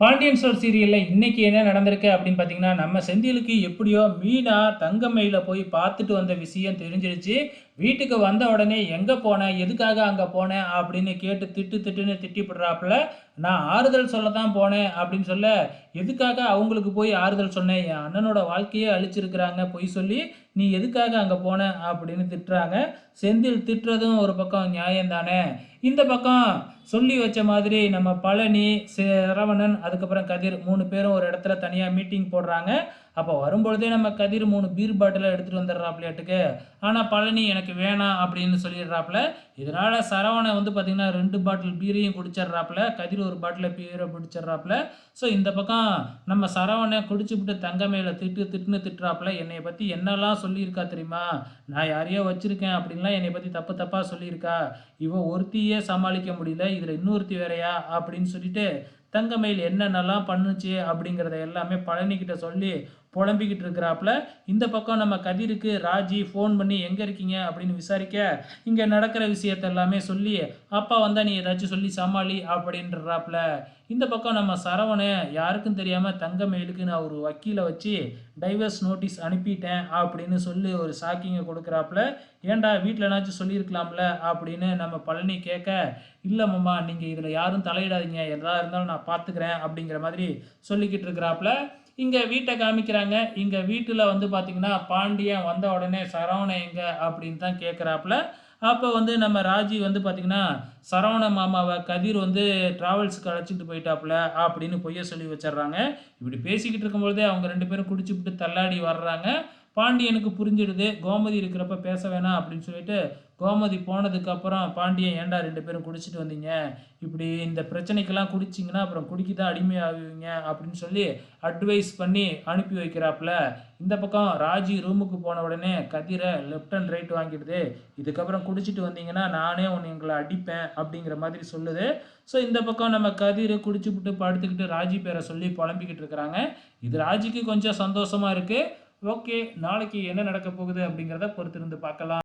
Pandian store சீரியலில் இன்றைக்கி என்ன நடந்திருக்கு அப்படின்னு பார்த்தீங்கன்னா நம்ம செந்திலுக்கு எப்படியோ மீனா தங்கமயில போய் பார்த்துட்டு வந்த விஷயம் தெரிஞ்சிருச்சு. வீட்டுக்கு வந்த உடனே எங்கே போனேன் எதுக்காக அங்கே போனேன் அப்படின்னு கேட்டு திட்டு திட்டுன்னு திட்டிப்படுறாப்புல நான் ஆறுதல் சொல்ல தான் போனேன் அப்படின்னு சொல்ல எதுக்காக அவங்களுக்கு போய் ஆறுதல் சொன்னேன்? என் அண்ணனோட வாழ்க்கையே அழிச்சிருக்கிறாங்க. பொய் சொல்லி நீ எதுக்காக அங்கே போன? அப்படின்னு திட்டுறாங்க. செந்தில் திட்டுறதும் ஒரு பக்கம் நியாயம் தானே இந்த பக்கம் சொல்லி வச்ச மாதிரி நம்ம பழனி சரவணன் அதுக்கப்புறம் கதிர் மூணு பேரும் ஒரு இடத்துல தனியாக மீட்டிங் போடுறாங்க. அப்போ வரும்பொழுதே நம்ம கதிர் மூணு பீர் பாட்டிலாக எடுத்துகிட்டு வந்துடுறாப்லையாட்டுக்கு ஆனால் பழனி எனக்கு வேணாம் அப்படின்னு சொல்லிடுறாப்புல. இதனால் சரவணை வந்து பார்த்திங்கன்னா ரெண்டு பாட்டில் பீரையும் குடிச்சிட்றாப்புல. கதிர் ஒரு பாட்டில் பீரை குடிச்சிட்றாப்புல. ஸோ இந்த பக்கம் நம்ம சரவணை குடிச்சுவிட்டு தங்க திட்டு திட்டுன்னு திட்டுறாப்புல. என்னை பற்றி என்னெல்லாம் சொல்லியிருக்கா தெரியுமா? நான் யாரையோ வச்சுருக்கேன் அப்படின்லாம் என்னை பற்றி தப்பு தப்பாக சொல்லியிருக்கா? இவன் ஒருத்தியே சமாளிக்க முடியல. இதில் இன்னொருத்தி வேறையா? அப்படின்னு சொல்லிட்டு தங்கமயில் என்னென்னலாம் பண்ணுச்சு அப்படிங்கிறத எல்லாமே பழனிக்கிட்ட சொல்லி புலம்பிக்கிட்டு இருக்கிறாப்புல இந்த பக்கம் நம்ம கதிருக்கு ராஜி ஃபோன் பண்ணி எங்கே இருக்கீங்க? அப்படின்னு விசாரிக்க இங்கே நடக்கிற விஷயத்த எல்லாமே சொல்லி அப்பா வந்தால் நீ ஏதாச்சும் சொல்லி சமாளி அப்படின்றாப்புல. இந்த பக்கம் நம்ம சரவணை யாருக்கும் தெரியாமல் தங்கமயிலுக்கு நான் ஒரு வக்கீலை வச்சு டைவர்ஸ் நோட்டீஸ் அனுப்பிட்டேன் அப்படின்னு சொல்லி ஒரு ஷாக்கிங்கை கொடுக்குறாப்புல. ஏன்டா வீட்டிலனாச்சும் சொல்லியிருக்கலாம்ல அப்படின்னு நம்ம பழனி கேட்க இல்லைம்மா நீங்கள் இதில் யாரும் தலையிடாதீங்க எதாக இருந்தாலும் நான் பார்த்துக்கிறேன் அப்படிங்கிற மாதிரி சொல்லிக்கிட்டு இருக்கிறாப்புல. இங்கே வீட்டை காமிக்கிறாங்க. இங்கே வீட்டில் வந்து பார்த்திங்கன்னா பாண்டியன் வந்த உடனே சரவணன் எங்கே? அப்படின்னு தான் கேட்குறாப்புல அப்போ வந்து நம்ம ராஜி வந்து பார்த்திங்கன்னா சரவண மாமாவை கதிர் வந்து ட்ராவல்ஸுக்கு அழைச்சிட்டு போயிட்டாப்புல அப்படின்னு பொய்ய சொல்லி வச்சிடுறாங்க. இப்படி பேசிக்கிட்டு இருக்கும்பொழுதே அவங்க ரெண்டு பேரும் குடிச்சுப்பிட்டு தள்ளாடி வர்றாங்க. பாண்டியனுக்கு புரிஞ்சிடுது கோமதி இருக்கிறப்ப பேச வேணாம் அப்படின்னு சொல்லிட்டு கோமதி போனதுக்கப்புறம் பாண்டியன் ஏன்டா ரெண்டு பேரும் குடிச்சிட்டு வந்தீங்க? இப்படி இந்த பிரச்சனைக்கெல்லாம் குடிச்சிங்கன்னா அப்புறம் குடிக்க தான் அடிமை ஆகுவீங்க அப்படின்னு சொல்லி அட்வைஸ் பண்ணி அனுப்பி வைக்கிறாப்புல. இந்த பக்கம் ராஜி ரூமுக்கு போன உடனே கதிரை லெஃப்ட் அண்ட் ரைட் வாங்கிடுது. இதுக்கப்புறம் குடிச்சிட்டு வந்தீங்கன்னா நானே உன்னை எங்களை அடிப்பேன் அப்படிங்கிற மாதிரி சொல்லுது. ஸோ இந்த பக்கம் நம்ம கதிரை குடிச்சுப்புட்டு படுத்துக்கிட்டு ராஜி பேரை சொல்லி புலம்பிக்கிட்டு இருக்கிறாங்க. இது ராஜிக்கு கொஞ்சம் சந்தோஷமாக இருக்குது ஓகே நாளைக்கு என்ன நடக்க போகுது அப்படிங்கிறத பொறுத்திருந்து பார்க்கலாம்.